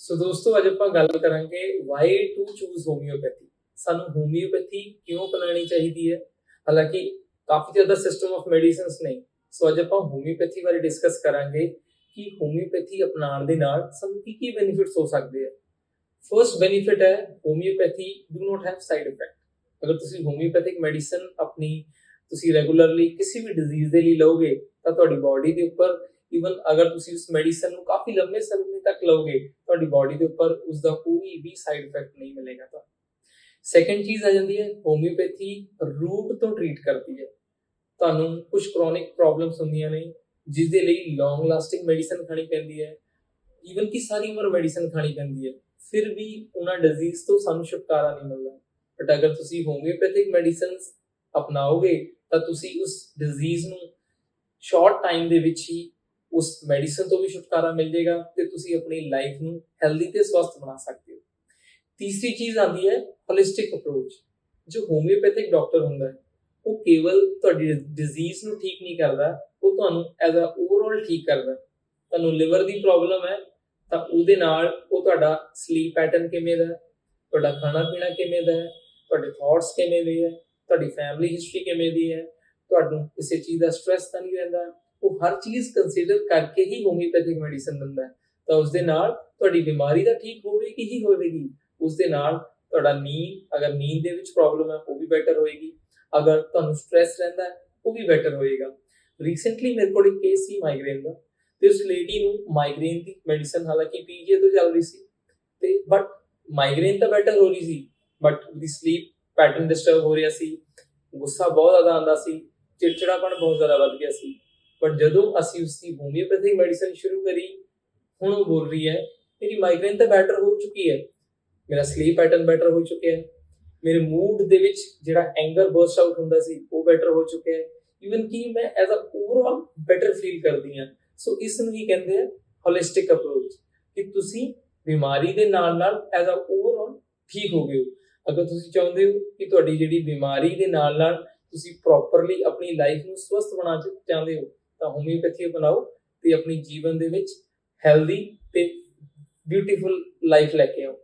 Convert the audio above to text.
ਸੋ ਦੋਸਤੋ, ਅੱਜ ਆਪਾਂ ਗੱਲ ਕਰਾਂਗੇ ਵਾਈ ਟੂ ਚੂਜ਼ ਹੋਮਿਓਪੈਥੀ ਸਾਨੂੰ ਹੋਮਿਓਪੈਥੀ ਕਿਉਂ ਅਪਣਾਉਣੀ ਚਾਹੀਦੀ ਹੈ? ਹਾਲਾਂਕਿ ਕਾਫੀ ਜ਼ਿਆਦਾ ਸਿਸਟਮ ਆਫ ਮੈਡੀਸਿਨਸ ਨੇ। ਸੋ ਅੱਜ ਆਪਾਂ ਹੋਮਿਓਪੈਥੀ ਬਾਰੇ ਡਿਸਕਸ ਕਰਾਂਗੇ ਕਿ ਹੋਮਿਓਪੈਥੀ ਅਪਣਾਉਣ ਦੇ ਨਾਲ ਸਾਨੂੰ ਕੀ ਕੀ ਬੈਨੀਫਿਟਸ ਹੋ ਸਕਦੇ ਆ। ਫਰਸਟ ਬੈਨੀਫਿਟ ਹੈ homoeopathy do not have side effect ਅਗਰ ਤੁਸੀਂ ਹੋਮਿਓਪੈਥਿਕ ਮੈਡੀਸਨ ਆਪਣੀ ਤੁਸੀਂ ਰੈਗੂਲਰਲੀ ਕਿਸੇ ਵੀ ਡਿਜ਼ੀਜ਼ ਦੇ ਲਈ ਲਓਗੇ, ਤਾਂ ਤੁਹਾਡੀ ਬਾਡੀ ਦੇ ਉੱਪਰ ਈਵਨ ਅਗਰ ਤੁਸੀਂ ਉਸ ਮੈਡੀਸਨ ਨੂੰ ਕਾਫੀ ਲੰਮੇ ਸਮੇਂ ਤੱਕ ਲਓਗੇ, ਤੁਹਾਡੀ ਬਾਡੀ ਦੇ ਉੱਪਰ ਉਸ ਦਾ ਕੋਈ ਵੀ ਸਾਈਡ ਇਫੈਕਟ ਨਹੀਂ ਮਿਲੇਗਾ ਤੁਹਾਨੂੰ ਸੈਕੰਡ ਚੀਜ਼ ਆ ਜਾਂਦੀ ਹੈ ਹੋਮਿਓਪੈਥੀ ਰੂਟ ਤੋਂ ਟਰੀਟ ਕਰਦੀ ਹੈ। ਤੁਹਾਨੂੰ ਕੁਝ ਕ੍ਰੋਨਿਕ ਪ੍ਰੋਬਲਮਸ ਹੁੰਦੀਆਂ ਨੇ ਜਿਸ ਦੇ ਲਈ ਲੌਂਗ ਲਾਸਟਿੰਗ ਮੈਡੀਸਨ ਖਾਣੀ ਪੈਂਦੀ ਹੈ। ਈਵਨ ਕਿ ਸਾਰੀ ਉਮਰ ਮੈਡੀਸਨ ਖਾਣੀ ਪੈਂਦੀ ਹੈ, ਫਿਰ ਵੀ ਉਹਨਾਂ ਡਿਜ਼ੀਜ਼ ਤੋਂ ਸਾਨੂੰ ਛੁਟਕਾਰਾ ਨਹੀਂ ਮਿਲਦਾ। ਬਟ ਅਗਰ ਤੁਸੀਂ ਹੋਮਿਓਪੈਥਿਕ ਮੈਡੀਸਨਸ ਅਪਣਾਓਗੇ, ਤਾਂ ਤੁਸੀਂ ਉਸ ਡਿਜ਼ੀਜ਼ ਨੂੰ ਸ਼ਾਰਟ ਟਾਈਮ ਦੇ ਵਿੱਚ ਹੀ ਉਸ ਮੈਡੀਸਨ ਤੋਂ ਵੀ ਛੁਟਕਾਰਾ ਮਿਲ ਜਾਏਗਾ ਤੇ ਤੁਸੀਂ ਆਪਣੀ ਲਾਈਫ ਨੂੰ ਹੈਲਦੀ ਤੇ ਸਵਸਥ ਬਣਾ ਸਕਦੇ ਹੋ। ਤੀਸਰੀ ਚੀਜ਼ ਆਉਂਦੀ ਹੈ ਹੋਲਿਸਟਿਕ ਅਪਰੋਚ ਜੋ ਹੋਮਿਓਪੈਥਿਕ ਡਾਕਟਰ ਹੁੰਦਾ ਹੈ, ਉਹ ਕੇਵਲ ਤੁਹਾਡੀ ਡਿਜ਼ੀਜ਼ ਨੂੰ ਠੀਕ ਨਹੀਂ ਕਰਦਾ, ਉਹ ਤੁਹਾਨੂੰ ਐਜ਼ ਅ ਓਵਰਆਲ ਠੀਕ ਕਰਦਾ। ਤੁਹਾਨੂੰ ਲਿਵਰ ਦੀ ਪ੍ਰੋਬਲਮ ਹੈ, ਤਾਂ ਉਹਦੇ ਨਾਲ ਉਹ ਤੁਹਾਡਾ ਸਲੀਪ ਪੈਟਰਨ ਕਿਵੇਂ ਦਾ ਤੁਹਾਡਾ ਖਾਣਾ ਪੀਣਾ ਕਿਵੇਂ ਦਾ ਤੁਹਾਡੇ ਥਾਟਸ ਕਿਵੇਂ ਦੇ ਹੈ, ਤੁਹਾਡੀ ਫੈਮਿਲੀ ਹਿਸਟਰੀ ਕਿਵੇਂ ਦੀ ਹੈ, ਤੁਹਾਨੂੰ ਕਿਸੇ ਚੀਜ਼ ਦਾ ਸਟ੍ਰੈਸ ਤਾਂ ਨਹੀਂ ਰਹਿੰਦਾ ਉਹ ਹਰ ਚੀਜ਼ ਕੰਸੀਡਰ ਕਰਕੇ ਹੀ ਹੋਮਿਓਪੈਥਿਕ ਮੈਡੀਸਨ ਦਿੰਦਾ ਹੈ। ਤਾਂ ਉਸ ਦੇ ਨਾਲ ਤੁਹਾਡੀ ਬਿਮਾਰੀ ਤਾਂ ਠੀਕ ਹੋਵੇਗੀ ਹੀ ਹੋਵੇਗੀ। ਉਸ ਦੇ ਨਾਲ ਤੁਹਾਡਾ ਨੀਂਦ, ਅਗਰ ਨੀਂਦ ਦੇ ਵਿੱਚ ਪ੍ਰੋਬਲਮ ਹੈ, ਉਹ ਵੀ ਬੈਟਰ ਹੋਏਗੀ। ਅਗਰ ਤੁਹਾਨੂੰ ਸਟ੍ਰੈਸ ਰਹਿੰਦਾ ਹੈ, ਉਹ ਵੀ ਬੈਟਰ ਹੋਏਗਾ। ਰੀਸੈਂਟਲੀ ਮੇਰੇ ਕੋਲ ਇੱਕ ਕੇਸ ਸੀ ਮਾਈਗ੍ਰੇਨ ਦਾ ਤੇ ਉਸ ਲੇਡੀ ਨੂੰ ਮਾਈਗ੍ਰੇਨ ਦੀ ਮੈਡੀਸਨ ਹਾਲਾਂਕਿ ਪੀਜੀਏ ਤੋਂ ਚੱਲ ਰਹੀ ਸੀ। ਤੇ ਬਟ ਮਾਈਗ੍ਰੇਨ ਤਾਂ ਬੈਟਰ ਹੋ ਰਹੀ ਸੀ ਬਟ ਉਹਦੀ ਸਲੀਪ ਪੈਟਰਨ ਡਿਸਟਰਬ ਹੋ ਰਿਹਾ ਸੀ। ਗੁੱਸਾ ਬਹੁਤ ਜ਼ਿਆਦਾ ਆਉਂਦਾ ਸੀ, ਚਿੜਚਿੜਾਪਣ ਬਹੁਤ ਜ਼ਿਆਦਾ ਵੱਧ ਗਿਆ ਸੀ। ਪਰ ਜਦੋਂ ਅਸੀਂ ਉਸ ਦੀ ਹੋਮਿਓਪੈਥਿਕ ਮੈਡੀਸਨ ਸ਼ੁਰੂ ਕਰੀ, ਹੁਣ ਉਹ ਬੋਲ ਰਹੀ ਹੈ, ਮੇਰੀ ਮਾਈਗ੍ਰੇਨ ਤਾਂ ਬੈਟਰ ਹੋ ਚੁੱਕੀ ਹੈ, ਮੇਰਾ ਸਲੀਪ ਪੈਟਰਨ ਬੈਟਰ ਹੋ ਚੁੱਕਿਆ ਹੈ, ਮੇਰੇ ਮੂਡ ਦੇ ਵਿੱਚ ਜਿਹੜਾ ਐਂਗਰ ਬਰਸਟ ਆਊਟ ਹੁੰਦਾ ਸੀ, ਉਹ ਬੈਟਰ ਹੋ ਚੁੱਕਿਆ ਹੈ ਇਵਨ ਕਿ ਮੈਂ as uh overall better feel ਕਰਦੀ ਹਾਂ। ਸੋ ਇਸ ਨੂੰ ਹੀ ਕਹਿੰਦੇ ਆ? ਹੋਲਿਸਟਿਕ ਅਪਰੋਚ ਕਿ ਤੁਸੀਂ ਬਿਮਾਰੀ ਦੇ ਨਾਲ ਨਾਲ ਐਜ਼ ਅ ਓਵਰਆਲ ਠੀਕ ਹੋ ਗਏ ਹੋ। ਅਗਰ ਤੁਸੀਂ ਚਾਹੁੰਦੇ ਹੋ ਕਿ ਤੁਹਾਡੀ ਜਿਹੜੀ ਬਿਮਾਰੀ ਦੇ ਨਾਲ ਨਾਲ ਤੁਸੀਂ ਪ੍ਰੋਪਰਲੀ ਆਪਣੀ ਲਾਈਫ ਨੂੰ ਸਵਸਥ ਬਣਾ ਚਾਹੁੰਦੇ ਹੋ ਤਾਂ ਹੋਮਿਓਪੈਥੀ ਅਪਣਾਓ ਤੇ ਆਪਣੀ ਜੀਵਨ ਦੇ ਵਿੱਚ ਹੈਲਦੀ ਤੇ ਬਿਊਟੀਫੁਲ ਲਾਈਫ ਲੈ ਕੇ ਆਓ।